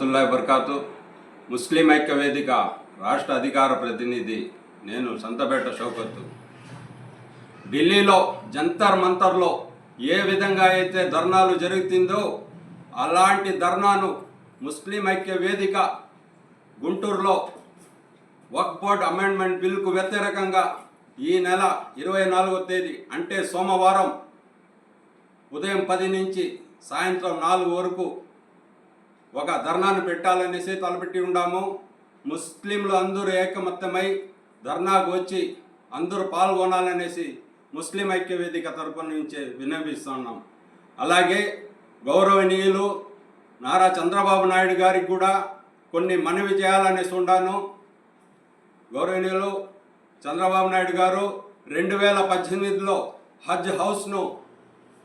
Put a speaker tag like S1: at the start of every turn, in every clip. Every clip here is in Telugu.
S1: వరహమతుల్లా బర్కాతు ముస్లిం ఐక్య వేదిక రాష్ట్ర అధికార ప్రతినిధి నేను సంతపేట షౌకత్తు. ఢిల్లీలో జంతర్ మంతర్లో ఏ విధంగా అయితే ధర్నాలు జరుగుతుందో అలాంటి ధర్నాను ముస్లిం ఐక్య వేదిక గుంటూరులో వక్ బోర్డ్ అమెండ్మెంట్ బిల్కు వ్యతిరేకంగా ఈ నెల ఇరవై నాలుగో తేదీ అంటే సోమవారం ఉదయం పది నుంచి సాయంత్రం నాలుగు వరకు ఒక ధర్నాను పెట్టాలనేసి తలపెట్టి ఉండాము. ముస్లింలు అందరూ ఏకమత్తమై ధర్నాకు వచ్చి అందరూ పాల్గొనాలనేసి ముస్లిం ఐక్య వేదిక తరపున నుంచి విన్నవిస్తున్నాం. అలాగే గౌరవనీయులు నారా చంద్రబాబు నాయుడు గారికి కూడా కొన్ని మనవి చేయాలనేసి ఉండాను. గౌరవనీయులు చంద్రబాబు నాయుడు గారు రెండు వేల పద్దెనిమిదిలో హజ్ హౌస్ను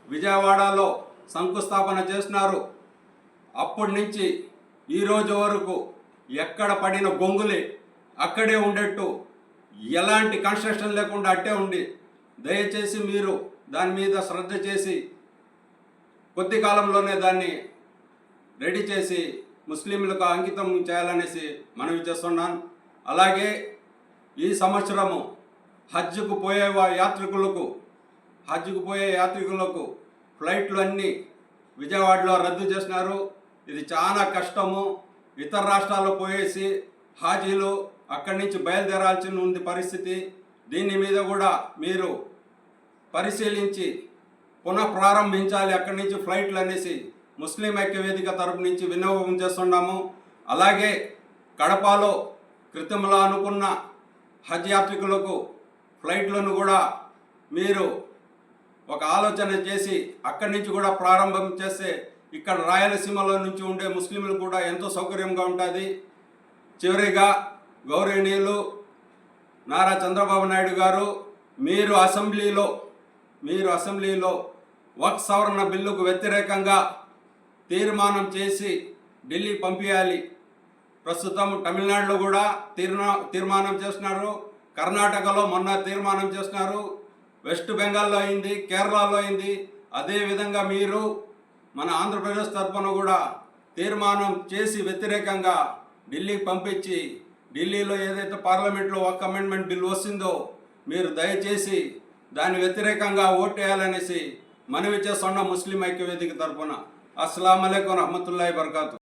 S1: విజయవాడలో శంకుస్థాపన చేసినారు. అప్పటి నుంచి ఈరోజు వరకు ఎక్కడ పడిన గొంగులే అక్కడే ఉండేట్టు ఎలాంటి కన్స్ట్రక్షన్ లేకుండా అట్టే ఉండి దయచేసి మీరు దాని మీద శ్రద్ధ చేసి కొద్ది కాలంలోనే దాన్ని రెడీ చేసి ముస్లింలకు అంకితం చేయాలనేసి మనవి చేస్తున్నాను. అలాగే ఈ సంవత్సరము హజ్కు పోయే యాత్రికులకు హజ్కు పోయే యాత్రికులకు ఫ్లైట్లు అన్నీ విజయవాడలో రద్దు చేసినారు. ఇది చాలా కష్టము. ఇతర రాష్ట్రాల్లో పోయేసి హాజీలు అక్కడి నుంచి బయలుదేరాల్సి ఉంది పరిస్థితి. దీని మీద కూడా మీరు పరిశీలించి పునః ప్రారంభించాలి. అక్కడి నుంచి ఫ్లైట్లు అనేసి ముస్లిం ఐక్యవేదిక తరపు నుంచి విన్నపం చేస్తున్నాము. అలాగే కడపలో క్రితంలో అనుకున్న హజ్ యాత్రికులకు ఫ్లైట్లను కూడా మీరు ఒక ఆలోచన చేసి అక్కడి నుంచి కూడా ప్రారంభం చేస్తే ఇక్కడ రాయలసీమలో నుంచి ఉండే ముస్లింలు కూడా ఎంతో సౌకర్యంగా ఉంటుంది. చివరిగా గౌరవనీయులు నారా చంద్రబాబు నాయుడు గారు మీరు అసెంబ్లీలో మీరు అసెంబ్లీలో వక్ సవరణ బిల్లుకు వ్యతిరేకంగా తీర్మానం చేసి ఢిల్లీ పంపించాలి ప్రస్తుతం తమిళనాడులో కూడా తీర్మా తీర్మానం చేస్తున్నారు. కర్ణాటకలో మొన్న తీర్మానం చేస్తున్నారు. వెస్ట్ బెంగాల్లో అయింది కేరళలో అయింది. అదేవిధంగా మీరు మన ఆంధ్రప్రదేశ్ తరఫున కూడా తీర్మానం చేసి వ్యతిరేకంగా ఢిల్లీకి పంపించి ఢిల్లీలో ఏదైతే పార్లమెంట్లో ఒక అమెండ్మెంట్ బిల్ వస్తుందో మీరు దయచేసి దాని వ్యతిరేకంగా ఓటేయాలనేసి మనవి చేస్తున్న ముస్లిం ఐక్య వేదిక తరఫున అస్సలం అయికం రహమతుల్లాhi బర్కాతు.